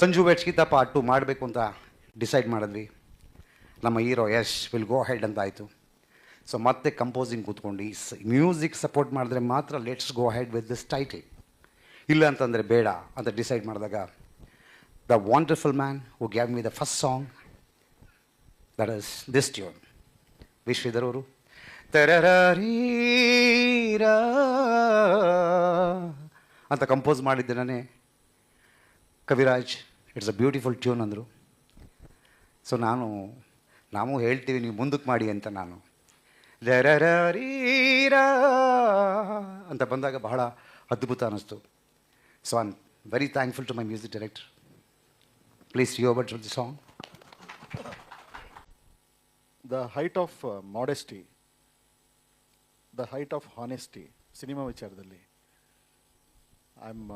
Sanju ವೆಟ್ಸ್ಗಿಂತ part two ಮಾಡಬೇಕು ಅಂತ decide ಮಾಡಿದ್ವಿ. ನಮ್ಮ hero Yash will go head ಅಂತ ಆಯಿತು. ಸೊ ಮತ್ತೆ ಕಂಪೋಸಿಂಗ್ ಕೂತ್ಕೊಂಡು ಈ ಮ್ಯೂಸಿಕ್ ಸಪೋರ್ಟ್ ಮಾಡಿದ್ರೆ ಮಾತ್ರ let's go head with this title ಇಲ್ಲ ಅಂತಂದರೆ ಬೇಡ ಅಂತ ಡಿಸೈಡ್ ಮಾಡಿದಾಗ the wonderful man who gave me the first song that is this tune ವಿಶ್ವಧರ್ ಅವರು, ತರರೀರ ಅಂತ ಕಂಪೋಸ್ ಮಾಡಿದ್ದೆ ನಾನೇ Kaviraj it's a beautiful tune ಅಂದರು. ಸೊ ನಾನು, ನಾವು ಹೇಳ್ತೀವಿ, ನೀವು ಮುಂದಕ್ಕೆ ಮಾಡಿ ಅಂತ ನಾನು. ದರರೀರಾ ಅಂತ ಬಂದಾಗ ಬಹಳ ಅದ್ಭುತ ಅನ್ನಿಸ್ತು. So I am very thankful to my music director please you but the song the height of modesty the height of honesty cinema ವಿಚಾರದಲ್ಲಿ. I am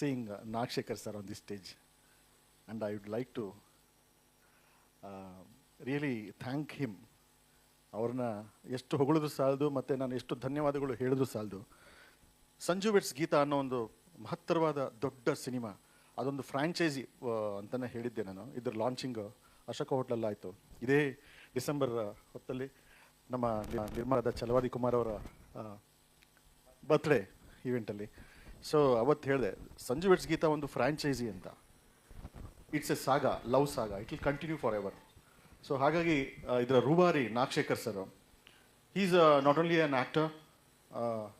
seeing Nagashekhar sir on the stage and I would like to really thank him ಅವ್ರನ್ನ ಎಷ್ಟು ಹೊಗಳಿದ್ರು ಸಾಲದು, ಮತ್ತು ನಾನು ಎಷ್ಟು ಧನ್ಯವಾದಗಳು ಹೇಳಿದ್ರು ಸಾಲದು. ಸಂಜು ವೆಟ್ಸ್ ಗೀತಾ ಅನ್ನೋ ಒಂದು ಮಹತ್ತರವಾದ ದೊಡ್ಡ ಸಿನಿಮಾ. ಅದೊಂದು ಫ್ರ್ಯಾಂಚೈಸಿ ಅಂತಲೇ ಹೇಳಿದ್ದೆ ನಾನು. ಇದ್ರ ಲಾಂಚಿಂಗ್ ಅಶೋಕ ಹೋಟ್ಲಲ್ಲಿ ಆಯಿತು. ಇದೇ ಡಿಸೆಂಬರ್ ಹೊತ್ತಲ್ಲಿ ನಮ್ಮ ನಿರ್ಮಾಣದ ಛಲವಾದಿ ಕುಮಾರ್ ಅವರ ಬರ್ತ್ಡೇ ಈವೆಂಟಲ್ಲಿ ಸೊ ಅವತ್ತು ಹೇಳಿದೆ, ಸಂಜು ವೆಟ್ಸ್ ಗೀತಾ ಒಂದು ಫ್ರ್ಯಾಂಚೈಸಿ ಅಂತ. It's a saga love saga it will continue for ever so ಹಾಗಾಗಿ ಇದರ ರೂಬಾರಿ Nagashekhar sir is not only an actor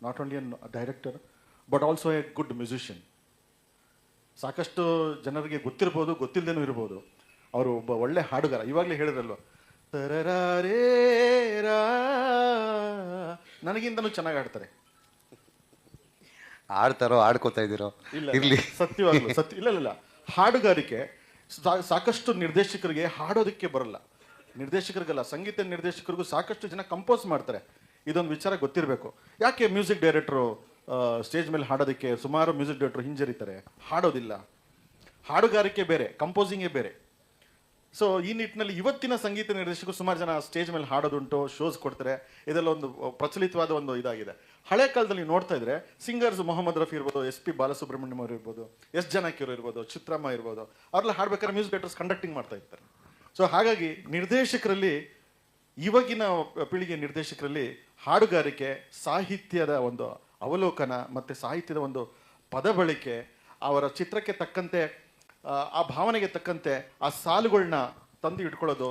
not only an director but also a good musician ಸಾಕಷ್ಟು ಜನರಿಗೆ ಗೊತ್ತಿರ್ಬೋದು ಗೊತ್ತಿಲ್ಲದೇನೂ ಇರ್ಬೋದು. ಅವರು ಒಬ್ಬ ಒಳ್ಳೆ ಹಾಡುಗಾರ. ಇವಾಗಲೇ ಹೇಳಿದ್ರಲ್ವ? ತರರಾರೇ ರಾ, ನನಗಿಂತನೂ ಚೆನ್ನಾಗಿ ಆಡ್ತಾರೆ ಆಡ್ತಾರೋ ಆಡ್ಕೋತಾ ಇದ್ದೀರೋ? ಇಲ್ಲ ಇರಲಿ. ಸತ್ಯವಾಗ್ಲು ಸತ್ಯ ಇಲ್ಲ ಇಲ್ಲ, ಇಲ್ಲ. ಹಾಡುಗಾರಿಕೆ ಸಾಕಷ್ಟು ನಿರ್ದೇಶಕರಿಗೆ ಹಾಡೋದಕ್ಕೆ ಬರಲ್ಲ. ನಿರ್ದೇಶಕರಿಗಲ್ಲ ಸಂಗೀತ ನಿರ್ದೇಶಕರಿಗೂ ಸಾಕಷ್ಟು ಜನ ಕಂಪೋಸ್ ಮಾಡ್ತಾರೆ. ಇದೊಂದು ವಿಚಾರ ಗೊತ್ತಿರಬೇಕು. ಯಾಕೆ ಮ್ಯೂಸಿಕ್ ಡೈರೆಕ್ಟ್ರು ಸ್ಟೇಜ್ ಮೇಲೆ ಹಾಡೋದಕ್ಕೆ ಸುಮಾರು ಮ್ಯೂಸಿಕ್ ಡೈರೆಕ್ಟ್ರು ಹಿಂಜರಿತಾರೆ? ಹಾಡೋದಿಲ್ಲ. ಹಾಡುಗಾರಿಕೆ ಬೇರೆ ಕಂಪೋಸಿಂಗೇ ಬೇರೆ. ಸೊ ಈ ನಿಟ್ಟಿನಲ್ಲಿ ಇವತ್ತಿನ ಸಂಗೀತ ನಿರ್ದೇಶಕರು ಸುಮಾರು ಜನ ಸ್ಟೇಜ್ ಮೇಲೆ ಹಾಡೋದುಂಟು ಶೋಸ್ ಕೊಡ್ತಾರೆ. ಇದೆಲ್ಲ ಒಂದು ಪ್ರಚಲಿತವಾದ ಒಂದು ಇದಾಗಿದೆ. ಹಳೆ ಕಾಲದಲ್ಲಿ ನೋಡ್ತಾ ಇದ್ರೆ ಸಿಂಗರ್ಸ್ ಮೊಹಮ್ಮದ್ ರಫಿ ಇರ್ಬೋದು, ಎಸ್ ಪಿ ಬಾಲಸುಬ್ರಹ್ಮಣ್ಯಂ ಅವರು ಇರ್ಬೋದು, ಎಸ್ ಜಾನಕಿಯವರು ಇರ್ಬೋದು, ಚಿತ್ರಮ್ಮ ಇರ್ಬೋದು, ಅವ್ರೆಲ್ಲ ಹಾಡ್ಬೇಕಾದ್ರೆ ಮ್ಯೂಸಿಕ್ ಡೈರೆಕ್ಟರ್ಸ್ ಕಂಡಕ್ಟಿಂಗ್ ಮಾಡ್ತಾ ಇರ್ತಾರೆ. ಸೊ ಹಾಗಾಗಿ ನಿರ್ದೇಶಕರಲ್ಲಿ, ಇವಾಗಿನ ಪೀಳಿಗೆ ನಿರ್ದೇಶಕರಲ್ಲಿ ಹಾಡುಗಾರಿಕೆ, ಸಾಹಿತ್ಯದ ಒಂದು ಅವಲೋಕನ ಮತ್ತು ಸಾಹಿತ್ಯದ ಒಂದು ಪದ ಬಳಕೆ ಅವರ ಚಿತ್ರಕ್ಕೆ ತಕ್ಕಂತೆ ಆ, ಭಾವನೆಗೆ ತಕ್ಕಂತೆ ಆ ಸಾಲುಗಳನ್ನ ತಂದು ಇಟ್ಕೊಳ್ಳೋದು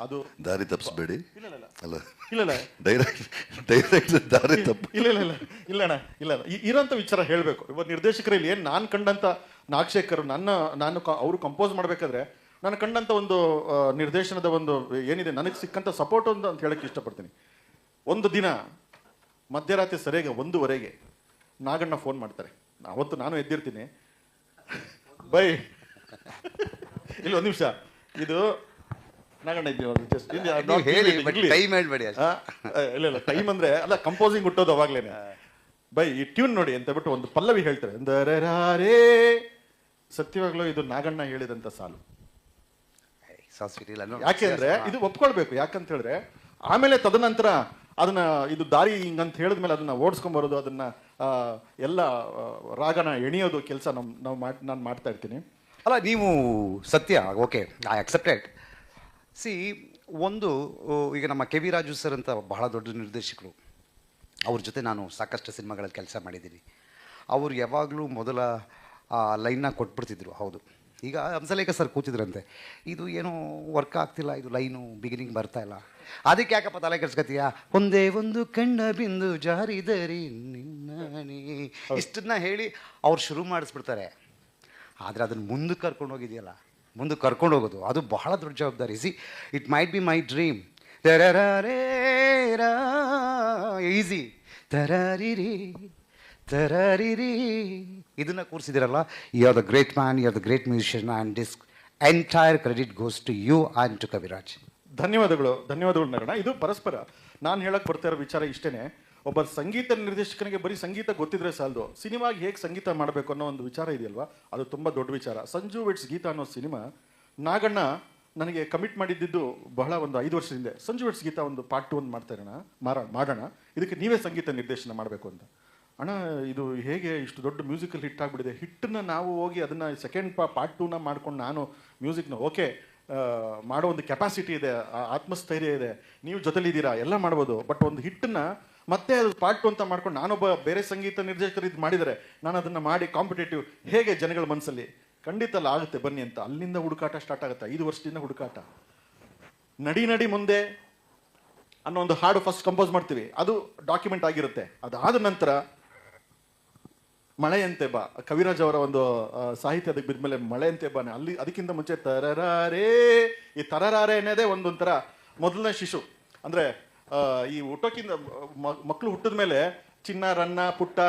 ಅದು ದಾರಿ ತಪ್ಪಿಸ್ಬೇಡಿ. ಇಲ್ಲ ಇಲ್ಲ, ಇಲ್ಲ ಅಲ್ಲ. ಇಲ್ಲ ಡೈರೆಕ್ಟ್ ಡೈರೆಕ್ಟ್ ದಾರಿ ತಪ್ಪು. ಇಲ್ಲ ಇಲ್ಲ ಇಲ್ಲ ಇಲ್ಲ ಇಲ್ಲ ಇರೋಂಥ ವಿಚಾರ ಹೇಳಬೇಕು. ಇವಾಗ ನಿರ್ದೇಶಕರಲ್ಲಿ ಏನು ನಾನು ಕಂಡಂಥ ನಾಗಶೇಖರ್ ನನ್ನ ನಾನು ಅವರು ಕಂಪೋಸ್ ಮಾಡಬೇಕಾದ್ರೆ ನಾನು ಕಂಡಂಥ ಒಂದು ನಿರ್ದೇಶನದ ಒಂದು ಏನಿದೆ ನನಗೆ ಸಿಕ್ಕಂಥ ಸಪೋರ್ಟ್ ಒಂದು ಅಂತ ಹೇಳಕ್ಕೆ ಇಷ್ಟಪಡ್ತೀನಿ. ಒಂದು ದಿನ ಮಧ್ಯರಾತ್ರಿ ಸರಿಯಾಗಿ ಒಂದೂವರೆಗೆ ನಾಗಣ್ಣ ಫೋನ್ ಮಾಡ್ತಾರೆ. ಅವತ್ತು ನಾನು ಎದ್ದಿರ್ತೀನಿ. ಬೈ. ಇಲ್ಲ ಒಂದು ನಿಮಿಷ. ಇದು ನಾಗಣ್ಣ ಇದ್ದೀವಿ ಒಂದು ಇಲ್ಲಿ ಹೇಳಿ, ಹೇಳ್ಬೇಡಿ ಟೈಮ್ ಅಂದ್ರೆ ಅಲ್ಲ ಕಂಪೋಸಿಂಗ್ ಹುಟ್ಟೋದು ಅವಾಗ್ಲೇನೆ. ಬೈ ಈ ಟ್ಯೂನ್ ನೋಡಿ ಅಂತ ಬಿಟ್ಟು ಒಂದು ಪಲ್ಲವಿ ಹೇಳ್ತಾರೆ. ರೇ ಸತ್ಯವಾಗ್ಲೂ ಇದು ನಾಗಣ್ಣ ಹೇಳಿದಂತ ಸಾಲು. ಯಾಕೆಂದ್ರೆ ಇಲ್ಲ ಯಾಕೆ ಅಂದ್ರೆ ಇದು ಒಪ್ಕೊಳ್ಬೇಕು. ಯಾಕಂತ ಹೇಳಿದ್ರೆ ಆಮೇಲೆ ತದನಂತರ ಅದನ್ನ ಇದು ದಾರಿ ಹಿಂಗಂತ ಹೇಳಿದ್ಮೇಲೆ ಅದನ್ನ ಓಡಿಸ್ಕೊಂಡ್ ಬರೋದು ಅದನ್ನ ಎಲ್ಲ ರಾಗನ ಎಣಿಯೋದು ಕೆಲಸ ನಮ್ ನಾವು ಮಾಡ್ ನಾನು ಮಾಡ್ತಾ ಇರ್ತೀನಿ. ಅಲ್ಲ ನೀವು ಸತ್ಯ ಓಕೆ ಐ ಅಕ್ಸೆಪ್ಟೆಡ್ ಸಿ ಒಂದು ಈಗ ನಮ್ಮ ಕೆ ವಿ ರಾಜು ಸರ್ ಅಂತ ಬಹಳ ದೊಡ್ಡ ನಿರ್ದೇಶಕರು. ಅವ್ರ ಜೊತೆ ನಾನು ಸಾಕಷ್ಟು ಸಿನಿಮಾಗಳಲ್ಲಿ ಕೆಲಸ ಮಾಡಿದ್ದೀನಿ. ಅವರು ಯಾವಾಗಲೂ ಮೊದಲ ಲೈನ್ನ ಕೊಟ್ಬಿಡ್ತಿದ್ರು ಹೌದು. ಈಗ ಹಂಸಲೇಖ ಸರ್ ಕೂತಿದ್ರಂತೆ. ಇದು ಏನೋ ವರ್ಕ್ ಆಗ್ತಿಲ್ಲ ಇದು ಲೈನು ಬಿಗಿನಿಂಗ್ ಬರ್ತಾ ಇಲ್ಲ. ಅದಕ್ಕೆ ಯಾಕಪ್ಪ ತಲೆ ಕೆಡ್ಸ್ಕೊತೀಯ ಒಂದೇ ಒಂದು ಕಣ್ಣ ಬಿಂದು ಜಾರಿದರಿ ನಿನ್ನ ಇಷ್ಟನ್ನ ಹೇಳಿ ಅವ್ರು ಶುರು ಮಾಡಿಸ್ಬಿಡ್ತಾರೆ. ಆದರೆ ಅದನ್ನು ಮುಂದಕ್ಕೆ ಕರ್ಕೊಂಡು ಹೋಗಿದೆಯಲ್ಲ? ಮುಂದಕ್ಕೆ ಕರ್ಕೊಂಡು ಹೋಗೋದು. ಅದು ಬಹಳ ದೊಡ್ಡ ಜವಾಬ್ದಾರಿ. See it might be my dream easy ತರರಿರಿ ತರರಿರಿ. ಇದನ್ನು ಕೂರಿಸಿದಿರಲ್ಲ? You are the great man you are the great musician and this entire credit goes to you and to Kaviraj ಧನ್ಯವಾದಗಳು ಧನ್ಯವಾದಗಳು ನಗಣ ಇದು ಪರಸ್ಪರ. ನಾನು ಹೇಳಕ್ಕೆ ಬರ್ತಾ ಇರೋ ವಿಚಾರ ಇಷ್ಟೇನೆ. ಒಬ್ಬ ಸಂಗೀತ ನಿರ್ದೇಶಕನಿಗೆ ಬರೀ ಸಂಗೀತ ಗೊತ್ತಿದ್ರೆ ಸಾಲದು. ಸಿನಿಮಾಗೆ ಹೇಗೆ ಸಂಗೀತ ಮಾಡಬೇಕು ಅನ್ನೋ ಒಂದು ವಿಚಾರ ಇದೆಯಲ್ವಾ? ಅದು ತುಂಬ ದೊಡ್ಡ ವಿಚಾರ. ಸಂಜು ವೆಟ್ಸ್ ಗೀತಾ ಅನ್ನೋ ಸಿನಿಮಾ, ನಾಗಣ್ಣ ನನಗೆ ಕಮಿಟ್ ಮಾಡಿದ್ದು ಬಹಳ ಒಂದು ಐದು ವರ್ಷ ಹಿಂದೆ. ಸಂಜು ವೆಟ್ಸ್ ಗೀತಾ ಒಂದು ಪಾರ್ಟ್ ಟು ಒಂದು ಮಾಡ್ತಾ ಇರೋಣ, ಮಾರ, ಮಾಡೋಣ. ಇದಕ್ಕೆ ನೀವೇ ಸಂಗೀತ ನಿರ್ದೇಶನ ಮಾಡಬೇಕು ಅಂತ. ಅಣ್ಣ, ಇದು ಹೇಗೆ ಇಷ್ಟು ದೊಡ್ಡ ಮ್ಯೂಸಿಕಲ್ ಹಿಟ್ ಆಗಿಬಿಟ್ಟಿದೆ? ಹಿಟ್ಟನ್ನ ನಾವು ಹೋಗಿ ಅದನ್ನು ಸೆಕೆಂಡ್ ಪಾ ಪಾರ್ಟ್ ಟೂನ ಮಾಡ್ಕೊಂಡು ನಾನು ಮ್ಯೂಸಿಕ್ನ ಓಕೆ ಮಾಡೋ ಒಂದು ಕೆಪಾಸಿಟಿ ಇದೆ ಆತ್ಮಸ್ಥೈರ್ಯ ಇದೆ, ನೀವು ಜೊತೆಲಿದ್ದೀರಾ? ಎಲ್ಲ ಮಾಡ್ಬೋದು. ಬಟ್ ಒಂದು ಹಿಟ್ಟನ್ನ ಮತ್ತೆ ಅದು ಪಾರ್ಟ್ ಅಂತ ಮಾಡ್ಕೊಂಡು ನಾನೊಬ್ಬ ಬೇರೆ ಸಂಗೀತ ನಿರ್ದೇಶಕರು ಇದು ಮಾಡಿದರೆ ನಾನು ಅದನ್ನು ಮಾಡಿ ಕಾಂಪಿಟೇಟಿವ್ ಹೇಗೆ ಜನಗಳ ಮನಸ್ಸಲ್ಲಿ? ಖಂಡಿತ ಅಲ್ಲ ಆಗುತ್ತೆ, ಬನ್ನಿ ಅಂತ. ಅಲ್ಲಿಂದ ಹುಡುಕಾಟ ಸ್ಟಾರ್ಟ್ ಆಗುತ್ತೆ. ಐದು ವರ್ಷದಿಂದ ಹುಡುಕಾಟ. ನಡಿ ನಡಿ ಮುಂದೆ ಅನ್ನೋ ಒಂದು ಹಾಡು ಫಸ್ಟ್ ಕಂಪೋಸ್ ಮಾಡ್ತೀವಿ. ಅದು ಡಾಕ್ಯುಮೆಂಟ್ ಆಗಿರುತ್ತೆ. ಅದಾದ ನಂತರ ಮಳೆಯಂತೆ ಬಾ. ಕವಿರಾಜ್ ಅವರ ಒಂದು ಸಾಹಿತ್ಯ ಅದಕ್ಕೆ ಬಿದ್ಮೇಲೆ ಮಳೆಯಂತೆ ಬಾ. ಅಲ್ಲಿ, ಅದಕ್ಕಿಂತ ಮುಂಚೆ ತರರಾರೇ, ಈ ತರರಾರೆ ಅನ್ನೋದೇ ಒಂದೊಂಥರ ಮೊದಲನೇ ಶಿಶು. ಅಂದ್ರೆ ಈ ಹುಟ್ಟೋಕ್ಕಿಂತ ಮಕ್ಕಳು ಹುಟ್ಟಿದ ಮೇಲೆ ಚಿನ್ನ ರನ್ನ ಪುಟ್ಟ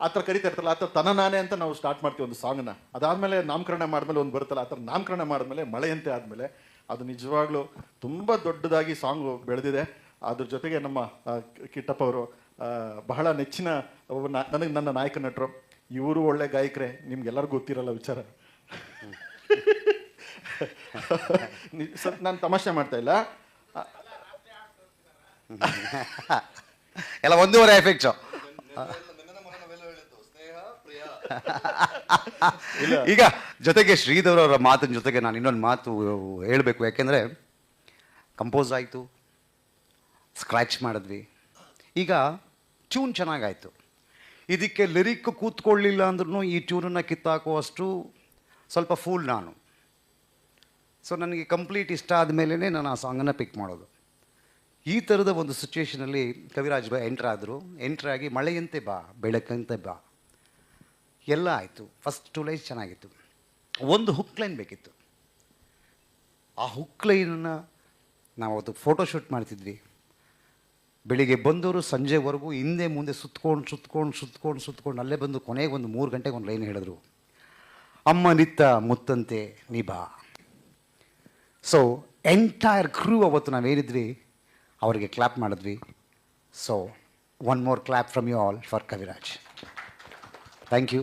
ಆ ಥರ ಕರಿತಾ ಇರ್ತಲ್ಲ ಆ ಥರ ತನ ನಾನೇ ಅಂತ ನಾವು ಸ್ಟಾರ್ಟ್ ಮಾಡ್ತೀವಿ ಒಂದು ಸಾಂಗ್ನ ಅದಾದಮೇಲೆ ನಾಮಕರಣ ಮಾಡಿದ್ಮೇಲೆ ಒಂದು ಬರುತ್ತಲ್ಲ ಆ ಥರ ನಾಮಕರಣ ಮಾಡಿದ್ಮೇಲೆ ಮಳೆಯಂತೆ ಆದಮೇಲೆ ಅದು ನಿಜವಾಗ್ಲೂ ತುಂಬ ದೊಡ್ಡದಾಗಿ ಸಾಂಗ್ ಬೆಳೆದಿದೆ. ಅದ್ರ ಜೊತೆಗೆ ನಮ್ಮ ಕಿಟ್ಟಪ್ಪ ಅವರು ಬಹಳ ನೆಚ್ಚಿನ ನನಗೆ ನನ್ನ ನಾಯಕ ನಟರು. ಇವರು ಒಳ್ಳೆ ಗಾಯಕರೇ ನಿಮ್ಗೆಲ್ಲರಿಗೂ ಗೊತ್ತಿರಲ್ಲ ವಿಚಾರ. ನಾನು ತಮಾಷೆ ಮಾಡ್ತಾ ಇಲ್ಲ. ಎಲ್ಲ ಒಂದೂವರೆ ಎಫೆಕ್ಟ್ಸು ಈಗ ಜೊತೆಗೆ ಶ್ರೀಧರ್ ಅವರ ಮಾತಿನ ಜೊತೆಗೆ ನಾನು ಇನ್ನೊಂದು ಮಾತು ಹೇಳಬೇಕು. ಯಾಕೆಂದರೆ ಕಂಪೋಸ್ ಆಯಿತು ಸ್ಕ್ರ್ಯಾಚ್ ಮಾಡಿದ್ವಿ. ಈಗ ಟ್ಯೂನ್ ಚೆನ್ನಾಗಾಯಿತು. ಇದಕ್ಕೆ ಲಿರಿಕ್ ಕೂತ್ಕೊಳ್ಳಿಲ್ಲ ಅಂದ್ರೂ ಈ ಟ್ಯೂನನ್ನು ಕಿತ್ತಾಕುವಷ್ಟು ಸ್ವಲ್ಪ ಫೂಲ್ ನಾನು. ಸೊ ನನಗೆ ಕಂಪ್ಲೀಟ್ ಇಷ್ಟ ಆದಮೇಲೆ ನಾನು ಆ ಸಾಂಗನ್ನು ಪಿಕ್ ಮಾಡೋದು. ಈ ಥರದ ಒಂದು ಸಿಚುವೇಷನಲ್ಲಿ ಕವಿರಾಜ್ ಬಾ ಎಂಟ್ರಾದರು ಎಂಟ್ರಾಗಿ ಮಳೆಯಂತೆ ಬಾ, ಬೆಳಕಂತೆ ಬಾ. ಎಲ್ಲ ಆಯಿತು. ಫಸ್ಟ್ ಟು ಲೈನ್ಸ್ ಚೆನ್ನಾಗಿತ್ತು. ಒಂದು ಹುಕ್ ಲೈನ್ ಬೇಕಿತ್ತು. ಆ ಹುಕ್ ಲೈನನ್ನು ನಾವು ಅವತ್ತು ಫೋಟೋಶೂಟ್ ಮಾಡ್ತಿದ್ವಿ. ಬೆಳಿಗ್ಗೆ ಬಂದವರು ಸಂಜೆವರೆಗೂ ಹಿಂದೆ ಮುಂದೆ ಸುತ್ಕೊಂಡು ಸುತ್ಕೊಂಡು ಸುತ್ಕೊಂಡು ಸುತ್ಕೊಂಡು ಅಲ್ಲೇ ಬಂದು ಕೊನೆಗೆ ಒಂದು ಮೂರು ಗಂಟೆಗೆ ಒಂದು ಲೈನ್ ಹೇಳಿದ್ರು. ಅಮ್ಮ ನಿತ್ತ ಮುತ್ತಂತೆ ನಿಭಾ ಸೊ ಎಂಟೈರ್ ಕ್ರೂ ಅವತ್ತು ನಾವೇನಿದ್ವಿ? ಅವರಿಗೆ ಕ್ಲಾಪ್ ಮಾಡಿದ್ವಿ. So one more clap from you all for Kaviraj thank you